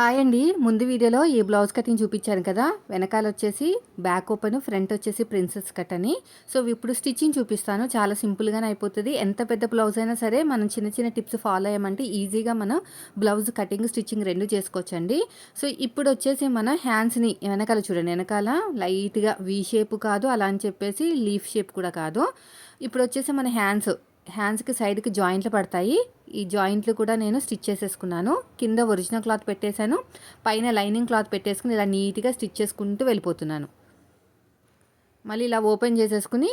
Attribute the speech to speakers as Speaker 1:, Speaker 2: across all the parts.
Speaker 1: Hi అండి. ముందు వీడియోలో ఈ బ్లౌజ్ కటింగ్ చూపించాను కదా. వెనకాల వచ్చేసి బ్యాక్ ఓపెన్ ఫ్రంట్ వచ్చేసి ప్రిన్సెస్ కట్ అని. సో ఇప్పుడు స్టిచ్చింగ్ చూపిస్తాను. చాలా సింపుల్గానే అయిపోతుంది. ఎంత పెద్ద బ్లౌజ్ అయినా సరే మనం చిన్న చిన్న టిప్స్ ఫాలో అయ్యామంటే ఈజీగా మనం బ్లౌజ్ కటింగ్ స్టిచ్చింగ్ రెండు చేసుకోవచ్చండి. సో ఇప్పుడు వచ్చేసి మన హ్యాండ్స్ని వెనకాల చూడండి. వెనకాల లైట్గా వీ షేప్ కాదు. అలా అని చెప్పేసి లీఫ్ షేప్ కూడా కాదు. ఇప్పుడు వచ్చేసి మన హ్యాండ్స్ హ్యాండ్స్కి సైడ్కి జాయింట్లు పడతాయి. ఈ జాయింట్లు కూడా నేను స్టిచ్ చేసేసుకున్నాను. కింద ఒరిజినల్ క్లాత్ పెట్టేశాను. పైన లైనింగ్ క్లాత్ పెట్టేసుకుని ఇలా నీట్గా స్టిచ్ చేసుకుంటూ వెళ్ళిపోతున్నాను. మళ్ళీ ఇలా ఓపెన్ చేసేసుకుని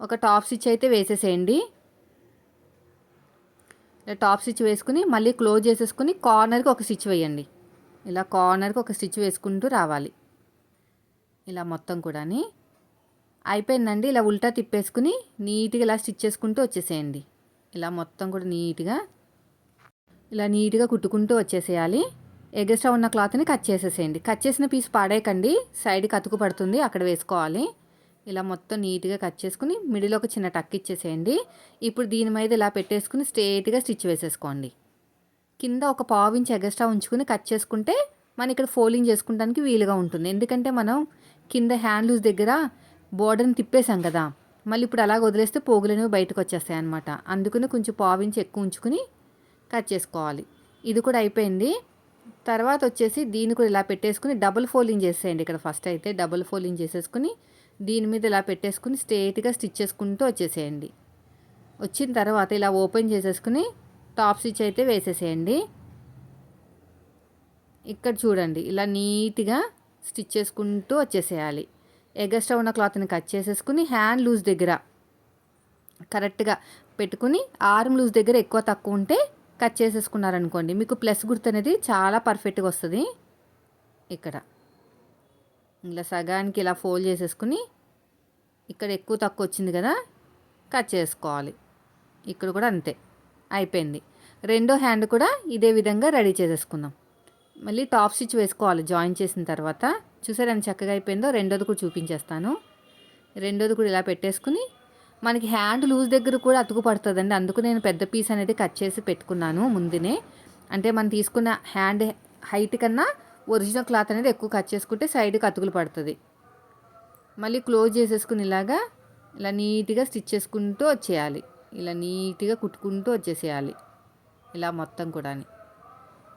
Speaker 1: ఒక టాప్ స్టిచ్ అయితే వేసేసేయండి. ఇలా టాప్ స్టిచ్ వేసుకుని మళ్ళీ క్లోజ్ చేసేసుకుని కార్నర్కి ఒక స్టిచ్ వేయండి. ఇలా కార్నర్కి ఒక స్టిచ్ వేసుకుంటూ రావాలి. ఇలా మొత్తం కూడాని. అయిపోయిందండి. ఇలా ఉల్టా తిప్పేసుకుని నీట్గా ఇలా స్టిచ్ చేసుకుంటూ వచ్చేసేయండి. ఇలా మొత్తం కూడా నీట్గా ఇలా నీట్గా కుట్టుకుంటూ వచ్చేసేయాలి. ఎగస్ట్రా ఉన్న క్లాత్ని కట్ చేసేసేయండి. కట్ చేసిన పీస్ పాడేయకండి. సైడ్కి అతుకు పడుతుంది. అక్కడ వేసుకోవాలి. ఇలా మొత్తం నీట్గా కట్ చేసుకుని మిడిల్ ఒక చిన్న టక్ ఇచ్చేసేయండి. ఇప్పుడు దీని మీద ఇలా పెట్టేసుకుని స్ట్రేట్గా స్టిచ్ వేసేసుకోండి. కింద ఒక పావు ఇంచ్ ఎగస్ట్రా ఉంచుకుని కట్ చేసుకుంటే మనం ఇక్కడ ఫోల్డింగ్ చేసుకోవడానికి వీలుగా ఉంటుంది. ఎందుకంటే మనం కింద హ్యాండ్ లూజ్ దగ్గర బోర్డర్ని తిప్పేసాం కదా. మళ్ళీ ఇప్పుడు అలాగ వదిలేస్తే పోగులనేవి బయటకు వచ్చేస్తాయి అనమాట అందుకని కొంచెం పావించి ఎక్కువ ఉంచుకుని కట్ చేసుకోవాలి. ఇది కూడా అయిపోయింది. తర్వాత వచ్చేసి దీన్ని కూడా ఇలా పెట్టేసుకుని డబుల్ ఫోల్డింగ్ చేసేయండి ఇక్కడ ఫస్ట్ అయితే. డబుల్ ఫోల్డింగ్ చేసేసుకుని దీని మీద ఇలా పెట్టేసుకుని స్ట్రేట్గా స్టిచ్ చేసుకుంటూ వచ్చేసేయండి. వచ్చిన తర్వాత ఇలా ఓపెన్ చేసేసుకుని టాప్ స్టిచ్ అయితే వేసేసేయండి. ఇక్కడ చూడండి ఇలా నీట్గా స్టిచ్ చేసుకుంటూ వచ్చేసేయాలి. ఎగస్ట్రా ఉన్న క్లాత్ని కట్ చేసేసుకుని హ్యాండ్ లూజ్ దగ్గర కరెక్ట్గా పెట్టుకుని ఆర్మ్ లూజ్ దగ్గర ఎక్కువ తక్కువ ఉంటే కట్ చేసేసుకున్నారనుకోండి మీకు ప్లస్ గుర్తు అనేది చాలా పర్ఫెక్ట్గా వస్తుంది. ఇక్కడ ఇలా సగానికి ఇలా ఫోల్డ్ చేసేసుకుని ఇక్కడ ఎక్కువ తక్కువ వచ్చింది కదా కట్ చేసుకోవాలి. ఇక్కడ కూడా అంతే అయిపోయింది. రెండో హ్యాండ్ కూడా ఇదే విధంగా రెడీ చేసేసుకుందాం. మళ్ళీ టాప్ స్టిచ్ వేసుకోవాలి జాయిన్ చేసిన తర్వాత. చూసారు ఎంత చక్కగా అయిపోయిందో? రెండోది కూడా చూపించేస్తాను. రెండోది కూడా ఇలా పెట్టేసుకుని మనకి హ్యాండ్ లూజ్ దగ్గర కూడా అతుకు పడుతుందండి. అందుకు నేను పెద్ద పీస్ అనేది కట్ చేసి పెట్టుకున్నాను ముందునే. అంటే మనం తీసుకున్న హ్యాండ్ హైట్ కన్నా ఒరిజినల్ క్లాత్ అనేది ఎక్కువ కట్ చేసుకుంటే సైడ్కి అతుకులు పడుతుంది. మళ్ళీ క్లోజ్ చేసేసుకుని ఇలాగా ఇలా నీట్గా స్టిచ్ చేసుకుంటూ వచ్చేయాలి. ఇలా నీట్గా కుట్టుకుంటూ వచ్చేసేయాలి. ఇలా మొత్తం కూడా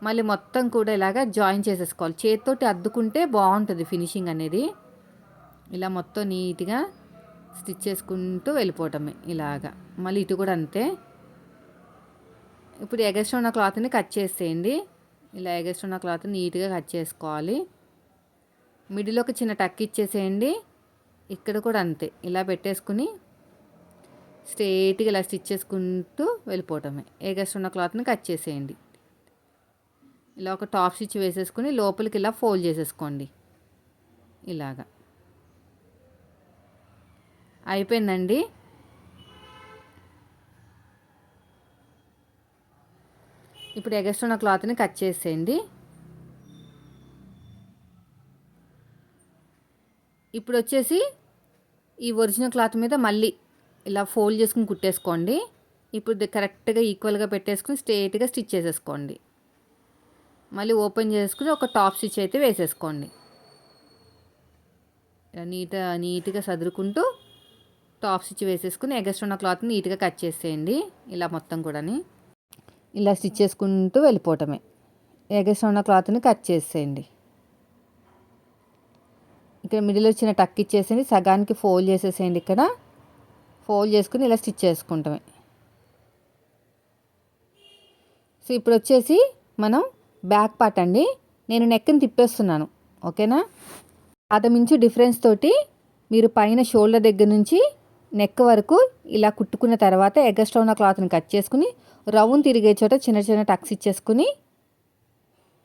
Speaker 1: మళ్ళీ మొత్తం కూడా ఇలాగా జాయిన్ చేసేసుకోవాలి. చేతితోటి అద్దుకుంటే బాగుంటుంది ఫినిషింగ్ అనేది. ఇలా మొత్తం నీట్గా స్టిచ్ చేసుకుంటూ వెళ్ళిపోవటమే ఇలాగా. మళ్ళీ ఇటు కూడా అంతే. ఇప్పుడు ఎగస్ట్ ఉన్న క్లాత్ని కట్ చేసేయండి. ఇలా ఎగస్ట్ ఉన్న క్లాత్ నీట్గా కట్ చేసుకోవాలి. మిడిల్ ఒక చిన్న టక్ ఇచ్చేసేయండి. ఇక్కడ కూడా అంతే. ఇలా పెట్టేసుకుని స్ట్రేట్గా ఇలా స్టిచ్ చేసుకుంటూ వెళ్ళిపోవటమే. ఎగస్ట్ ఉన్న క్లాత్ని కట్ చేసేయండి. ఇలా ఒక టాప్ స్టిచ్ వేసేసుకుని లోపలికి ఇలా ఫోల్డ్ చేసేసుకోండి. ఇలాగా. అయిపోయిందండి. ఇప్పుడు ఎగస్ట్రా క్లాత్ని కట్ చేసేయండి. ఇప్పుడు వచ్చేసి ఈ ఒరిజినల్ క్లాత్ మీద మళ్ళీ ఇలా ఫోల్డ్ చేసుకుని కుట్టేసుకోండి. ఇప్పుడు కరెక్ట్గా ఈక్వల్గా పెట్టేసుకుని స్ట్రేట్గా స్టిచ్ చేసేసుకోండి. మళ్ళీ ఓపెన్ చేసుకుని ఒక టాప్ స్టిచ్ అయితే వేసేసుకోండి. నీట్ నీట్గా సదురుకుంటూ టాప్ స్టిచ్ వేసేసుకుని ఎగస్ట్ ఉన్న క్లాత్ నీట్గా కట్ చేసేయండి. ఇలా మొత్తం కూడాని. ఇలా స్టిచ్ చేసుకుంటూ వెళ్ళిపోవటమే. ఎగస్ట్ ఉన్న క్లాత్ని కట్ చేసేయండి. ఇక్కడ మిడిల్ వచ్చిన టక్ ఇచ్చేసేయండి. సగానికి ఫోల్డ్ చేసేసేయండి ఇక్కడ. ఫోల్డ్ చేసుకుని ఇలా స్టిచ్ చేసుకుంటామే. సో ఇప్పుడు వచ్చేసి మనం బ్యాక్ పార్ట్ అండి. నేను నెక్ని తిప్పేస్తున్నాను. ఓకేనా? అదమించు డిఫరెన్స్ తోటి మీరు పైన షోల్డర్ దగ్గర నుంచి నెక్ వరకు ఇలా కుట్టుకున్న తర్వాత ఎగస్ట్రా ఉన్న క్లాత్ని కట్ చేసుకుని రౌండ్ తిరిగే చోట చిన్న చిన్న టక్స్ ఇచ్చేసుకుని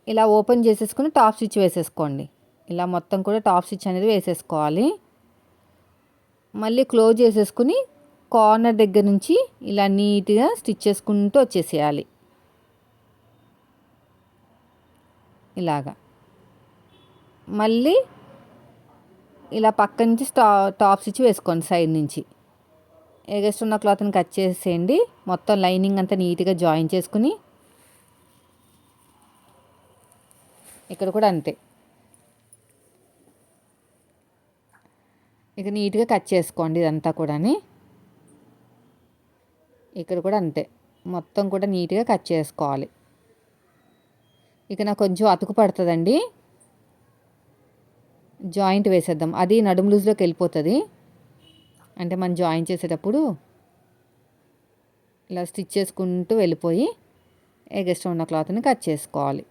Speaker 1: ఇలా ఓపెన్ చేసేసుకుని టాప్ స్టిచ్ వేసేసుకోండి. ఇలా మొత్తం కూడా టాప్ స్టిచ్ అనేది వేసేసుకోవాలి. మళ్ళీ క్లోజ్ చేసేసుకుని కార్నర్ దగ్గర నుంచి ఇలా నీట్గా స్టిచ్ చేసుకుంటూ వచ్చేసేయాలి. ఇలాగా. మళ్ళీ ఇలా పక్క నుంచి స్టా టాప్ స్టిచ్ వేసుకోండి సైడ్ నుంచి. ఎగస్ట్ ఉన్న క్లాత్ని కట్ చేసేయండి. మొత్తం లైనింగ్ అంతా నీట్గా జాయిన్ చేసుకుని ఇక్కడ కూడా అంతే. ఇక నీట్గా కట్ చేసుకోండి ఇదంతా కూడా ఇక్కడ కూడా అంతే. మొత్తం కూడా నీట్గా కట్ చేసుకోవాలి. ఇక నాకు కొంచెం అతుకు పడుతుందండి. జాయింట్ వేసేద్దాం. అది నడుము లూజ్లోకి వెళ్ళిపోతుంది. అంటే మనం జాయిన్ చేసేటప్పుడు ఇలా స్టిచ్ చేసుకుంటూ వెళ్ళిపోయి ఎగస్ట్రా ఉన్న క్లాత్ని కట్ చేసుకోవాలి.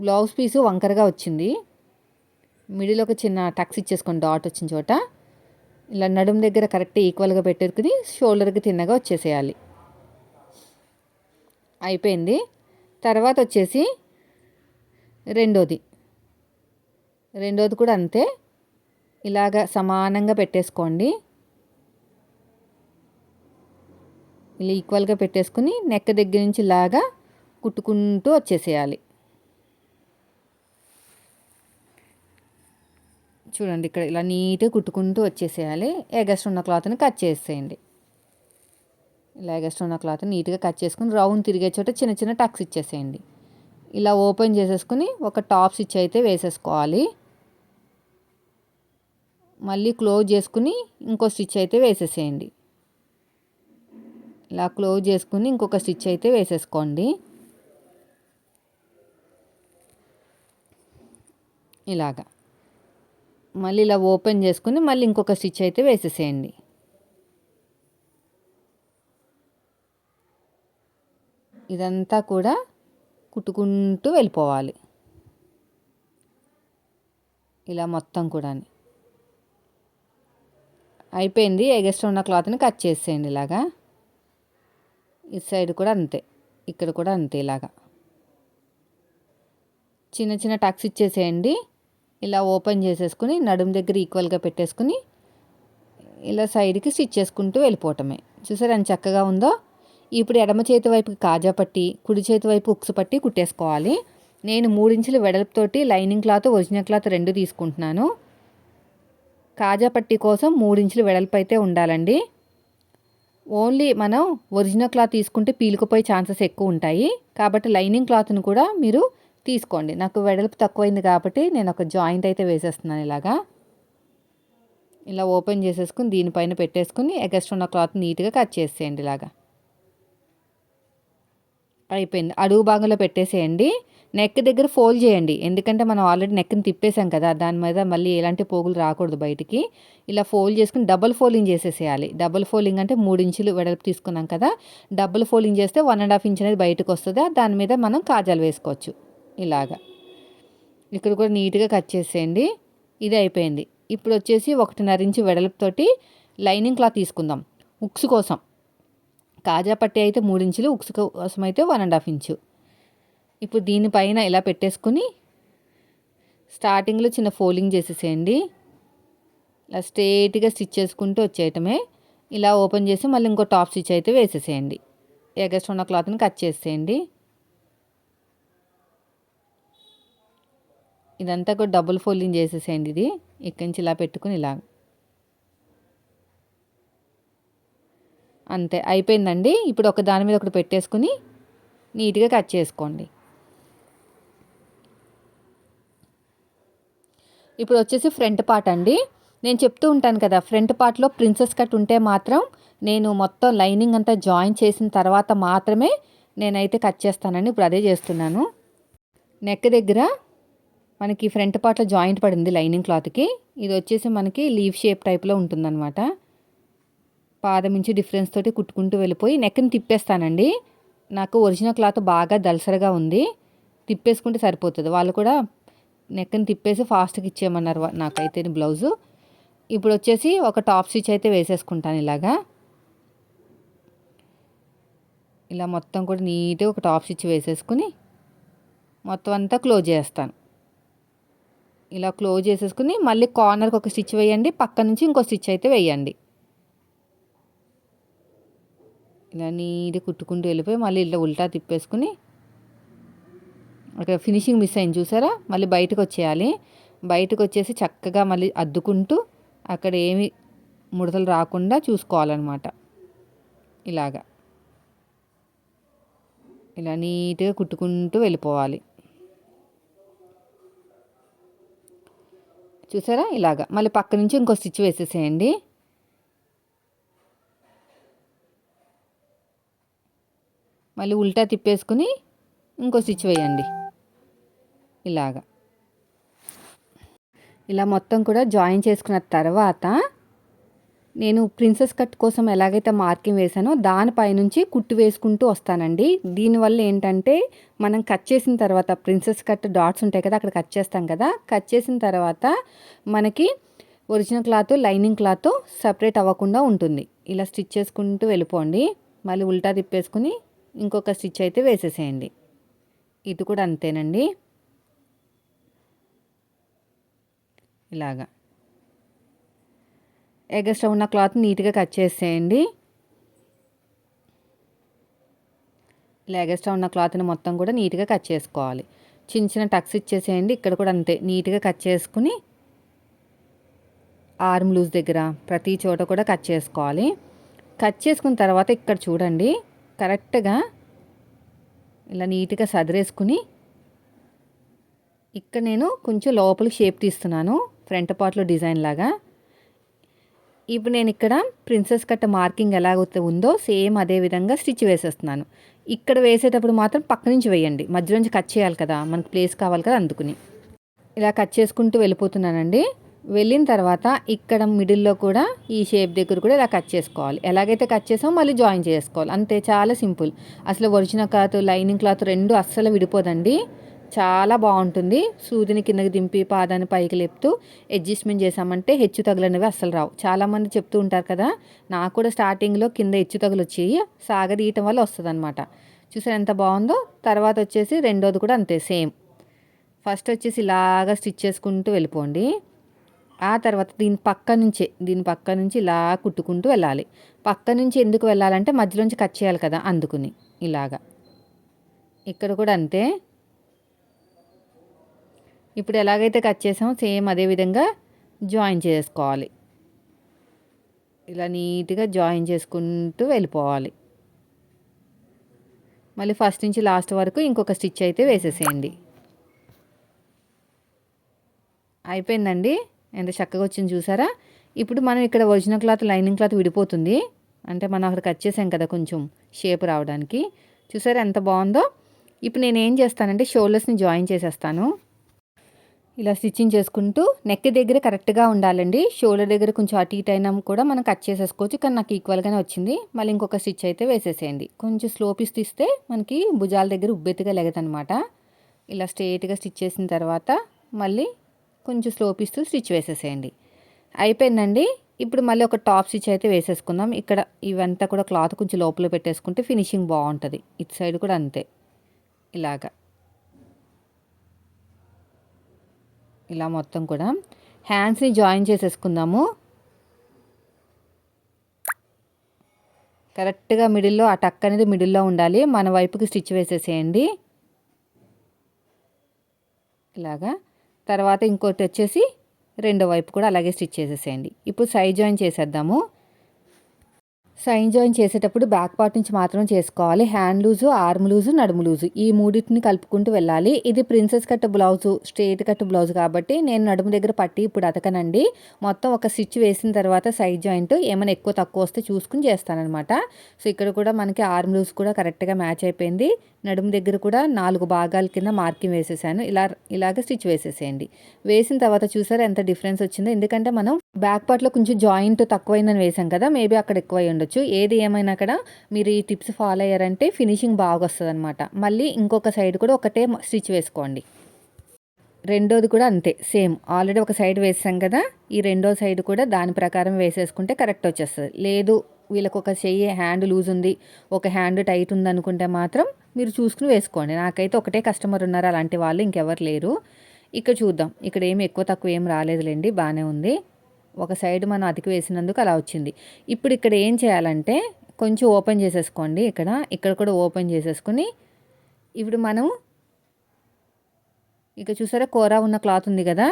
Speaker 1: బ్లౌజ్ పీసు వంకరగా వచ్చింది. మిడిల్ ఒక చిన్న టక్స్ ఇచ్చేసుకోండి డాట్ వచ్చిన చోట. ఇలా నడుము దగ్గర కరెక్ట్ ఈక్వల్గా పెట్టేసుకుని షోల్డర్కి తిన్నగా వచ్చేసేయాలి. అయిపోయింది. తర్వాత వచ్చేసి రెండోది. రెండోది కూడా అంతే. ఇలాగ సమానంగా పెట్టేసుకోండి. ఇలా ఈక్వల్గా పెట్టేసుకుని నెక్ దగ్గర నుంచి ఇలాగా కుట్టుకుంటూ వచ్చేసేయాలి. చూడండి ఇక్కడ ఇలా నీట్గా కుట్టుకుంటూ వచ్చేసేయాలి. ఎగస్ట్ ఉన్న క్లాత్ని కట్ చేసేయండి. ఎగస్ట్ ఉన్న క్లాత్ నీట్గా కట్ చేసుకుని రౌండ్ తిరిగే చోట చిన్న చిన్న టక్స్ ఇచ్చేసేయండి. ఇలా ఓపెన్ చేసేసుకుని ఒక టాప్ స్టిచ్ అయితే వేసేసుకోవాలి. మళ్ళీ క్లోజ్ చేసుకుని ఇంకో స్టిచ్ అయితే వేసేసేయండి. ఇలా క్లోజ్ చేసుకుని ఇంకొక స్టిచ్ అయితే వేసేసుకోండి. ఇలాగా. మళ్ళీ ఇలా ఓపెన్ చేసుకుని మళ్ళీ ఇంకొక స్టిచ్ అయితే వేసేసేయండి. ఇదంతా కూడా కుట్టుకుంటూ వెళ్ళిపోవాలి. ఇలా మొత్తం కూడా అయిపోయింది. ఎగస్ట్ ఉన్న క్లాత్ని కట్ చేసేయండి ఇలాగా. ఇటు సైడ్ కూడా అంతే. ఇక్కడ కూడా అంతే ఇలాగా. చిన్న చిన్న టక్స్ ఇచ్చేసేయండి. ఇలా ఓపెన్ చేసేసుకుని నడుము దగ్గర ఈక్వల్గా పెట్టేసుకుని ఇలా సైడ్కి స్టిచ్ చేసుకుంటూ వెళ్ళిపోవటమే. చూసారు ఎంత చక్కగా ఉందో? ఇప్పుడు ఎడమ చేతి వైపు కాజా పట్టి కుడి చేతి వైపు ఉక్సు పట్టి కుట్టేసుకోవాలి. నేను మూడించుల వెడల్పుతోటి లైనింగ్ క్లాత్ ఒరిజినల్ క్లాత్ రెండు తీసుకుంటున్నాను. కాజా పట్టి కోసం మూడించుల వెడల్పు అయితే ఉండాలండి. ఓన్లీ మనం ఒరిజినల్ క్లాత్ తీసుకుంటే పీలుకుపోయే ఛాన్సెస్ ఎక్కువ ఉంటాయి. కాబట్టి లైనింగ్ క్లాత్ను కూడా మీరు తీసుకోండి. నాకు వెడల్పు తక్కువైంది కాబట్టి నేను ఒక జాయింట్ అయితే వేసేస్తున్నాను ఇలాగా. ఇలా ఓపెన్ చేసేసుకుని దీనిపైన పెట్టేసుకుని ఎగస్ట్ ఉన్న క్లాత్ నీట్గా కట్ చేసేయండి ఇలాగా. అయిపోయింది. అడుగు భాగంలో పెట్టేసేయండి. నెక్ దగ్గర ఫోల్డ్ చేయండి. ఎందుకంటే మనం ఆల్రెడీ నెక్ని తిప్పేసాం కదా దాని మీద మళ్ళీ ఎలాంటి పోగులు రాకూడదు బయటికి. ఇలా ఫోల్డ్ చేసుకుని డబుల్ ఫోల్డింగ్ చేసేసేయాలి. డబుల్ ఫోల్డింగ్ అంటే మూడు ఇంచులు వెడల్పు తీసుకున్నాం కదా డబుల్ ఫోల్డింగ్ చేస్తే వన్ అండ్ హాఫ్ ఇంచ్ అనేది బయటకు వస్తుంది దాని మీద మనం కాజాలు వేసుకోవచ్చు. ఇలాగా. ఇక్కడ కూడా నీట్గా కట్ చేసేయండి. ఇది అయిపోయింది. ఇప్పుడు వచ్చేసి ఒకటిన్నర ఇంచు వెడల్పుతోటి లైనింగ్ క్లాత్ తీసుకుందాం. ఉక్స్ కోసం. కాజా పట్టి అయితే మూడు ఇంచులు ఉక్స్ కోసం అయితే వన్ అండ్ హాఫ్ ఇంచు. ఇప్పుడు దీనిపైన ఇలా పెట్టేసుకుని స్టార్టింగ్లో చిన్న ఫోల్డింగ్ చేసేసేయండి. ఇలా స్ట్రేట్గా స్టిచ్ చేసుకుంటూ వచ్చేయటమే ఇలా ఓపెన్ చేసి మళ్ళీ ఇంకో టాప్ స్టిచ్ అయితే వేసేసేయండి. ఎగస్ట్ ఉన్న క్లాత్ని కట్ చేసేయండి ఇదంతా కూడా డబుల్ ఫోల్డింగ్ చేసేసేయండి ఇది. ఇక్కడి నుంచి ఇలా పెట్టుకుని ఇలా అంతే అయిపోయిందండి. ఇప్పుడు ఒక దాని మీద ఒకటి పెట్టేసుకుని నీట్గా కట్ చేసుకోండి. ఇప్పుడు వచ్చేసి ఫ్రంట్ పార్ట్ అండి. నేను చెప్తూ ఉంటాను కదా ఫ్రంట్ పార్ట్లో ప్రిన్సెస్ కట్ ఉంటే మాత్రం నేను మొత్తం లైనింగ్ అంతా జాయిన్ చేసిన తర్వాత మాత్రమే నేనైతే కట్ చేస్తానండి. ఇప్పుడు అదే చేస్తున్నాను. నెక్ దగ్గర మనకి ఫ్రంట్ పార్ట్లో జాయింట్ పడింది లైనింగ్ క్లాత్కి. ఇది వచ్చేసి మనకి లీవ్ షేప్ టైప్లో ఉంటుందన్నమాట. పాదం నుంచి డిఫరెన్స్ తోటి కుట్టుకుంటూ వెళ్ళిపోయి నెక్ని తిప్పేస్తానండి. నాకు ఒరిజినల్ క్లాత్ బాగా దలసరగా ఉంది. తిప్పేసుకుంటే సరిపోతుంది. వాళ్ళు కూడా నెక్ని తిప్పేసి ఫాస్ట్గా ఇచ్చేయమన్నారు నాకైతే బ్లౌజు ఇప్పుడు వచ్చేసి ఒక టాప్ స్టిచ్ అయితే వేసేసుకుంటాను ఇలాగా. ఇలా మొత్తం కూడా నీట్గా ఒక టాప్ స్టిచ్ వేసేసుకుని మొత్తం అంతా క్లోజ్ చేస్తాను. ఇలా క్లోజ్ చేసేసుకుని మళ్ళీ కార్నర్కి ఒక స్టిచ్ వేయండి. పక్క నుంచి ఇంకో స్టిచ్ అయితే వేయండి. ఇలా నీట్గా కుట్టుకుంటూ వెళ్ళిపోయి మళ్ళీ ఇట్లా ఉల్టా తిప్పేసుకుని అక్కడ ఫినిషింగ్ మిస్ అయింది చూసారా? మళ్ళీ బయటకు వచ్చేయాలి. బయటకు వచ్చేసి చక్కగా మళ్ళీ అద్దుకుంటూ అక్కడ ఏమి ముడతలు రాకుండా చూసుకోవాలన్నమాట. ఇలాగా. ఇలా నీట్గా కుట్టుకుంటూ వెళ్ళిపోవాలి. చూసారా? ఇలాగా. మళ్ళీ పక్క నుంచి ఇంకో స్టిచ్ వేసేసేయండి. మళ్ళీ ఉల్టా తిప్పేసుకుని ఇంకో స్టిచ్ వేయండి. ఇలాగా. ఇలా మొత్తం కూడా జాయిన్ చేసుకున్న తర్వాత నేను ప్రిన్సెస్ కట్ కోసం ఎలాగైతే మార్కింగ్ వేసానో దానిపైనుంచి కుట్టు వేసుకుంటూ వస్తానండి. దీనివల్ల ఏంటంటే మనం కట్ చేసిన తర్వాత ప్రిన్సెస్ కట్ డాట్స్ ఉంటాయి కదా అక్కడ కట్ చేస్తాం కదా. కట్ చేసిన తర్వాత మనకి original cloth lining cloth separate అవ్వకుండా ఉంటుంది. ఇలా స్టిచ్ చేసుకుంటూ వెళ్ళిపోండి. మళ్ళీ ఉల్టా తిప్పేసుకుని ఇంకొక స్టిచ్ అయితే వేసేసేయండి. ఇది కూడా అంతేనండి. ఇలాగా. ఎగస్ట్రా ఉన్న క్లాత్ నీట్గా కట్ చేసేయండి. ఇలా ఎగస్ట్రా ఉన్న క్లాత్ని మొత్తం కూడా నీట్గా కట్ చేసుకోవాలి. చిన్న చిన్న టక్స్ ఇచ్చేసేయండి. ఇక్కడ కూడా అంతే నీట్గా కట్ చేసుకుని ఆర్మ్ లూజ్ దగ్గర ప్రతి చోట కూడా కట్ చేసుకోవాలి. కట్ చేసుకున్న తర్వాత ఇక్కడ చూడండి. కరెక్ట్గా ఇలా నీట్గా సదిరేసుకుని ఇక్కడ నేను కొంచెం లోపలికి షేప్ తీస్తున్నాను ఫ్రంట్ పార్ట్లో డిజైన్ లాగా. ఇప్పుడు నేను ఇక్కడ ప్రిన్సెస్ కట్ట మార్కింగ్ ఎలాగైతే ఉందో సేమ్ అదే విధంగా స్టిచ్ వేసేస్తున్నాను. ఇక్కడ వేసేటప్పుడు మాత్రం పక్క నుంచి వేయండి మధ్య నుంచి కట్ చేయాలి కదా మనకు ప్లేస్ కావాలి కదా అందుకుని. ఇలా కట్ చేసుకుంటూ వెళ్ళిపోతున్నానండి. వెళ్ళిన తర్వాత ఇక్కడ మిడిల్లో కూడా ఈ షేప్ దగ్గర కూడా ఇలా కట్ చేసుకోవాలి. ఎలాగైతే కట్ చేసామో మళ్ళీ జాయిన్ చేసుకోవాలి. అంతే చాలా సింపుల్. అసలు ఒరిజినల్ క్లాత్ లైనింగ్ క్లాత్ రెండు అస్సలు విడిపోదండి. చాలా బాగుంటుంది. సూదిని కిందకి దింపి పాదాన్ని పైకి లేపుతూ అడ్జస్ట్మెంట్ చేసామంటే హెచ్చు తగులనేవి అస్సలు రావు. చాలామంది చెప్తూ ఉంటారు కదా నాకు కూడా స్టార్టింగ్లో కింద హెచ్చు తగులు వచ్చేయి సాగదీయటం వల్ల వస్తుంది అనమాట చూసారు ఎంత బాగుందో? తర్వాత వచ్చేసి రెండోది కూడా అంతే సేమ్. ఫస్ట్ వచ్చేసి ఇలాగా స్టిచ్ చేసుకుంటూ వెళ్ళిపోండి. ఆ తర్వాత దీని పక్క నుంచే దీని పక్క నుంచి ఇలా కుట్టుకుంటూ వెళ్ళాలి. పక్క నుంచి ఎందుకు వెళ్ళాలంటే మధ్యలోంచి కట్ చేయాలి కదా అందుకుని ఇలాగా. ఇక్కడ కూడా అంతే. ఇప్పుడు ఎలాగైతే కట్ చేసామో సేమ్ అదే విధంగా జాయిన్ చేసుకోవాలి. ఇలా నీట్గా జాయిన్ చేసుకుంటూ వెళ్ళిపోవాలి. మళ్ళీ ఫస్ట్ నుంచి లాస్ట్ వరకు ఇంకొక స్టిచ్ అయితే వేసేసేయండి. అయిపోయిందండి? ఎంత చక్కగా వచ్చింది చూసారా? ఇప్పుడు మనం ఇక్కడ ఒరిజినల్ క్లాత్ లైనింగ్ క్లాత్ విడిపోతుంది. అంటే మనం అక్కడ కట్ చేసాం కదా కొంచెం షేప్ రావడానికి. చూసారా ఎంత బాగుందో? ఇప్పుడు నేను ఏం చేస్తానంటే షోల్డర్స్ని జాయిన్ చేసేస్తాను. ఇలా స్టిచ్చింగ్ చేసుకుంటూ నెక్ దగ్గర కరెక్ట్గా ఉండాలండి. షోల్డర్ దగ్గర కొంచెం అటు ఇటు అయినా కూడా మనం కట్ చేసేసుకోవచ్చు. కానీ నాకు ఈక్వల్గానే వచ్చింది. మళ్ళీ ఇంకొక స్టిచ్ అయితే వేసేసేయండి. కొంచెం స్లోపిస్ తీస్తే మనకి భుజాల దగ్గర ఉబ్బెత్తుగా లెగదనమాట. ఇలా స్ట్రేట్గా స్టిచ్ చేసిన తర్వాత మళ్ళీ కొంచెం స్లోపిస్తూ స్టిచ్ వేసేసేయండి. అయిపోయిందండి. ఇప్పుడు మళ్ళీ ఒక టాప్ స్టిచ్ అయితే వేసేసుకుందాం. ఇక్కడ ఇవంతా కూడా క్లాత్ కొంచెం లోపల పెట్టేసుకుంటే ఫినిషింగ్ బాగుంటుంది. ఇటు సైడ్ కూడా అంతే. ఇలాగా. ఇలా మొత్తం కూడా. హ్యాండ్స్ని జాయిన్ చేసేసుకుందాము. కరెక్ట్గా మిడిల్లో ఆ టక్ అనేది మిడిల్లో ఉండాలి. మన వైపుకి స్టిచ్ వేసేసేయండి. ఇలాగా. తర్వాత ఇంకోటి వచ్చేసి రెండో వైపు కూడా అలాగే స్టిచ్ చేసేసేయండి. ఇప్పుడు సైడ్ జాయిన్ చేసేద్దాము. సైన్ జాయిన్ చేసేటప్పుడు బ్యాక్ పార్ట్ నుంచి మాత్రం చేసుకోవాలి. హ్యాండ్ లూజు ఆర్మ్ లూజు నడుము లూజు. ఈ మూడింటిని కలుపుకుంటూ వెళ్ళాలి. ఇది princess cut blouse straight cut blouse కాబట్టి నేను నడుము దగ్గర పట్టి ఇప్పుడు అతకనండి. మొత్తం ఒక స్టిచ్ వేసిన తర్వాత సైడ్ జాయింట్ ఏమైనా ఎక్కువ తక్కువ వస్తే చూసుకుని చేస్తానమాట సో ఇక్కడ కూడా మనకి ఆర్మ్ లూజ్ కూడా కరెక్ట్గా మ్యాచ్ అయిపోయింది. నడుము దగ్గర కూడా నాలుగు భాగాల కింద మార్కింగ్ వేసేసాను. ఇలా ఇలాగ స్టిచ్ వేసేసేయండి. వేసిన తర్వాత చూసారా ఎంత డిఫరెన్స్ వచ్చిందో. ఎందుకంటే మనం బ్యాక్ పార్ట్లో కొంచెం జాయింట్ తక్కువైందని వేసాం కదా మేబీ అక్కడ ఎక్కువ ఉండొచ్చు. ఏది ఏమైనా అక్కడ మీరు ఈ టిప్స్ ఫాలో అయ్యారంటే ఫినిషింగ్ బాగా వస్తుంది మళ్ళీ ఇంకొక సైడ్ కూడా ఒకటే స్టిచ్ వేసుకోండి. రెండోది కూడా అంతే సేమ్. ఆల్రెడీ ఒక సైడ్ వేసాం కదా ఈ రెండో సైడ్ కూడా దాని ప్రకారం వేసేసుకుంటే కరెక్ట్ వచ్చేస్తుంది. లేదు వీళ్ళకి ఒక చెయ్యి హ్యాండ్ లూజ్ ఉంది ఒక హ్యాండ్ టైట్ ఉంది అనుకుంటే మాత్రం మీరు చూసుకుని వేసుకోండి. నాకైతే ఒకటే కస్టమర్ ఉన్నారు అలాంటి వాళ్ళు ఇంకెవరు లేరు. ఇక్కడ చూద్దాం ఇక్కడ ఏమి ఎక్కువ తక్కువ ఏం రాలేదులేండి బాగానే ఉంది. ఒక సైడ్ మనం అతికి వేసినందుకు అలా వచ్చింది. ఇప్పుడు ఇక్కడ ఏం చేయాలంటే కొంచెం ఓపెన్ చేసేసుకోండి ఇక్కడ ఇక్కడ కూడా ఓపెన్ చేసేసుకుని ఇప్పుడు మనం ఇక చూసారా కూర ఉన్న క్లాత్ ఉంది కదా?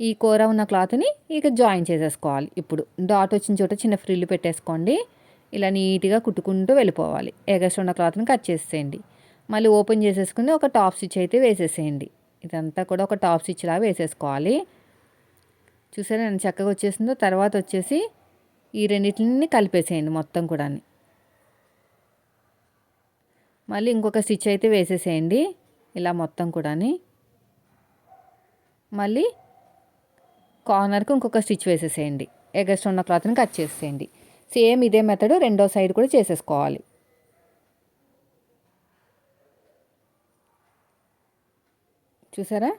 Speaker 1: ఈ కూర ఉన్న క్లాత్ని ఇక జాయిన్ చేసేసుకోవాలి. ఇప్పుడు డాట్ వచ్చిన చోట చిన్న ఫ్రిల్లు పెట్టేసుకోండి. ఇలా నీట్గా కుట్టుకుంటూ వెళ్ళిపోవాలి. ఎగస్ట్ ఉన్న క్లాత్ని కట్ చేసేయండి మళ్ళీ ఓపెన్ చేసేసుకుని ఒక టాప్ స్టిచ్ అయితే వేసేసేయండి. ఇదంతా కూడా ఒక టాప్ స్టిచ్ లాగా వేసేసుకోవాలి. చూసారా నేను చక్కగా వచ్చేసిందో? తర్వాత వచ్చేసి ఈ రెండింటిని కలిపేసేయండి మొత్తం కూడా మళ్ళీ ఇంకొక స్టిచ్ అయితే వేసేసేయండి. ఇలా మొత్తం కూడా మళ్ళీ కార్నర్కి ఇంకొక స్టిచ్ వేసేసేయండి. ఎగస్ట్ ఉన్న క్లాత్ని కట్ చేసేయండి. సేమ్ ఇదే మెథడ్ రెండో సైడ్ కూడా చేసేసుకోవాలి. చూసారా?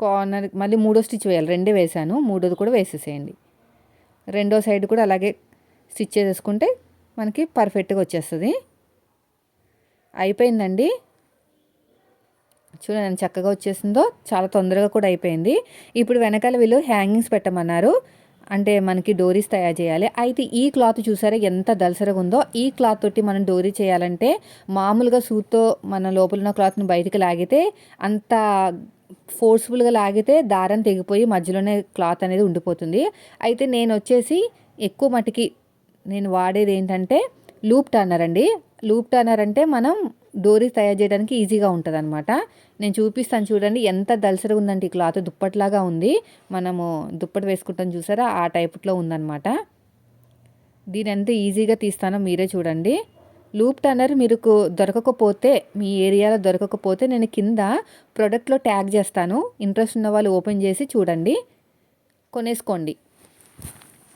Speaker 1: కార్నర్ మళ్ళీ మూడో స్టిచ్ వేయాలి. రెండే వేసాను. మూడోది కూడా వేసేసేయండి. రెండో సైడ్ కూడా అలాగే స్టిచ్ చేసేసుకుంటే మనకి పర్ఫెక్ట్గా వచ్చేస్తుంది. అయిపోయిందండి. చూడండి చక్కగా వచ్చేసిందో. చాలా తొందరగా కూడా అయిపోయింది. ఇప్పుడు వెనకాల వీళ్ళు హ్యాంగింగ్స్ పెట్టమన్నారు. అంటే మనకి డోరీస్ తయారు చేయాలి. అయితే ఈ క్లాత్ చూసారా ఎంత దలసరగా ఉందో. ఈ క్లాత్ తోటి మనం డోరీ చేయాలంటే మామూలుగా సూత్తో మన లోపల ఉన్న క్లాత్ని బయటికి లాగితే అంత ఫోర్స్ఫుల్గా లాగితే దారం తెగిపోయి మధ్యలోనే క్లాత్ అనేది ఉండిపోతుంది. అయితే నేను వచ్చేసి ఎక్కువ మటుకి నేను వాడేది ఏంటంటే లూప్ టర్నర్ అండి. లూప్ టర్నర్ అంటే మనం డోరీస్ తయారు చేయడానికి ఈజీగా ఉంటుంది అనమాట నేను చూపిస్తాను చూడండి ఎంత దలసరిగా ఉందంటే ఈ క్లాత్ దుప్పట్లాగా ఉంది. మనము దుప్పటి వేసుకుంటాం చూసారా ఆ టైప్లో ఉందన్నమాట. దీని ఎంత ఈజీగా తీస్తానో మీరే చూడండి. లూప్ టన్నర్ మీరు దొరకకపోతే మీ ఏరియాలో దొరకకపోతే నేను కింద ప్రోడక్ట్లో ట్యాగ్ చేస్తాను. ఇంట్రెస్ట్ ఉన్న వాళ్ళు ఓపెన్ చేసి చూడండి. కొనేసుకోండి.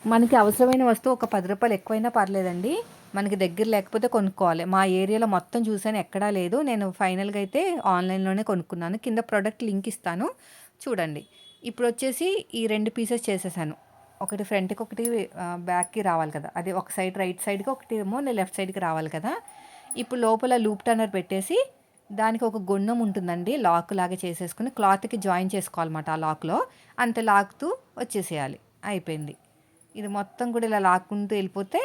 Speaker 1: మనకి అవసరమైన వస్తువు ఒక పది రూపాయలు ఎక్కువైనా పర్లేదండి. మనకి దగ్గర లేకపోతే కొనుక్కోవాలి. మా ఏరియాలో మొత్తం చూసాను ఎక్కడా లేదు. నేను ఫైనల్గా అయితే ఆన్లైన్లోనే కొనుక్కున్నాను. కింద ప్రోడక్ట్ లింక్ ఇస్తాను. చూడండి. ఇప్పుడు వచ్చేసి ఈ రెండు పీసెస్ చేసేసాను. ఒకటి ఫ్రంట్కి ఒకటి బ్యాక్కి రావాలి కదా. అది ఒక సైడ్ రైట్ సైడ్కి ఒకటి ఏమో లెఫ్ట్ సైడ్కి రావాలి కదా. ఇప్పుడు లోపల లూప్ టర్నర్ పెట్టేసి దానికి ఒక గుండం ఉంటుందండి. లాక్ లాగా చేసేసుకుని క్లాత్కి జాయిన్ చేసుకోవాలన్నమాట ఆ లాక్లో. అంత లాక్తూ వచ్చేసేయాలి. అయిపోయింది. ఇది మొత్తం కూడా ఇలా లాక్కుంటూ వెళ్ళిపోతే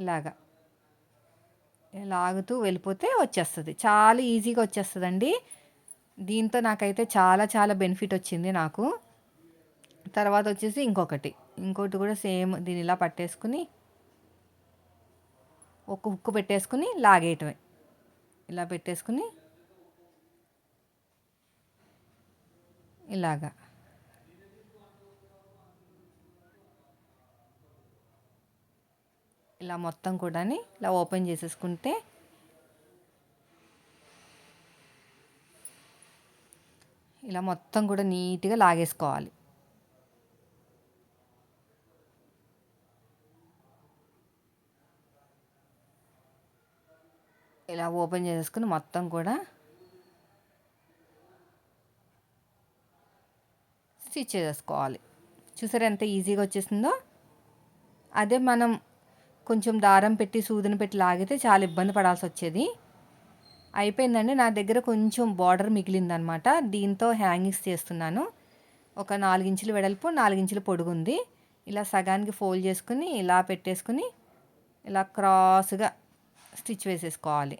Speaker 1: ఇలాగా. లాగుతూ వెళ్ళిపోతే వచ్చేస్తుంది. చాలా ఈజీగా వచ్చేస్తుందండి. దీంతో నాకైతే చాలా చాలా బెనిఫిట్ వచ్చింది నాకు. తర్వాత వచ్చేసి ఇంకొకటి. ఇంకోటి కూడా సేమ్ దీని ఇలా పట్టేసుకుని ఒక హుక్కు పెట్టేసుకుని లాగేయటమే. ఇలా పెట్టేసుకుని ఇలాగా. ఇలా మొత్తం కూడా ఇలా ఓపెన్ చేసేసుకుంటే ఇలా మొత్తం కూడా నీట్గా లాగేసుకోవాలి. ఇలా ఓపెన్ చేసేసుకుని మొత్తం కూడా స్టిచ్ చేసేసుకోవాలి చూసారా ఎంత ఈజీగా వచ్చేసిందో? అదే మనం కొంచెం దారం పెట్టి సూదిని పెట్టి లాగితే చాలా ఇబ్బంది పడాల్సి వచ్చేది. అయిపోయిందండి. నా దగ్గర కొంచెం బార్డర్ మిగిలిందనమాట. దీంతో హ్యాంగింగ్స్ చేస్తున్నాను. ఒక నాలుగించులు వెడల్పు నాలుగించులు పొడుగుంది. ఇలా సగానికి ఫోల్డ్ చేసుకుని ఇలా పెట్టేసుకుని ఇలా క్రాస్గా స్టిచ్ వేసేసుకోవాలి.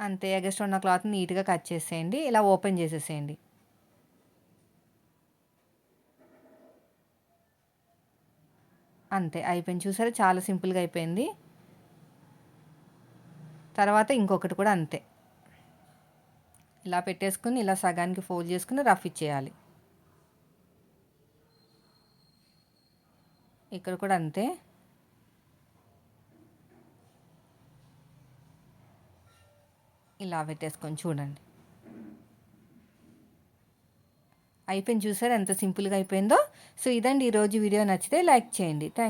Speaker 1: అంతే ఎగస్ట్ ఉన్న క్లాత్ నీట్గా కట్ చేసేయండి. ఇలా ఓపెన్ చేసేసేయండి. అంతే అయిపోయింది. చూసారా? చాలా సింపుల్గా అయిపోయింది. తర్వాత ఇంకొకటి కూడా అంతే. ఇలా పెట్టేసుకుని ఇలా సగానికి ఫోల్డ్ చేసుకుని రఫ్ ఇచ్చేయాలి. ఇక్కడ కూడా అంతే. ఇలా పెట్టేసుకొని చూడండి. అయిపోయింది చూసారు? ఎంత సింపుల్గా అయిపోయిందో. సో ఇదండి ఈరోజు వీడియో. నచ్చితే లైక్ చేయండి. థ్యాంక్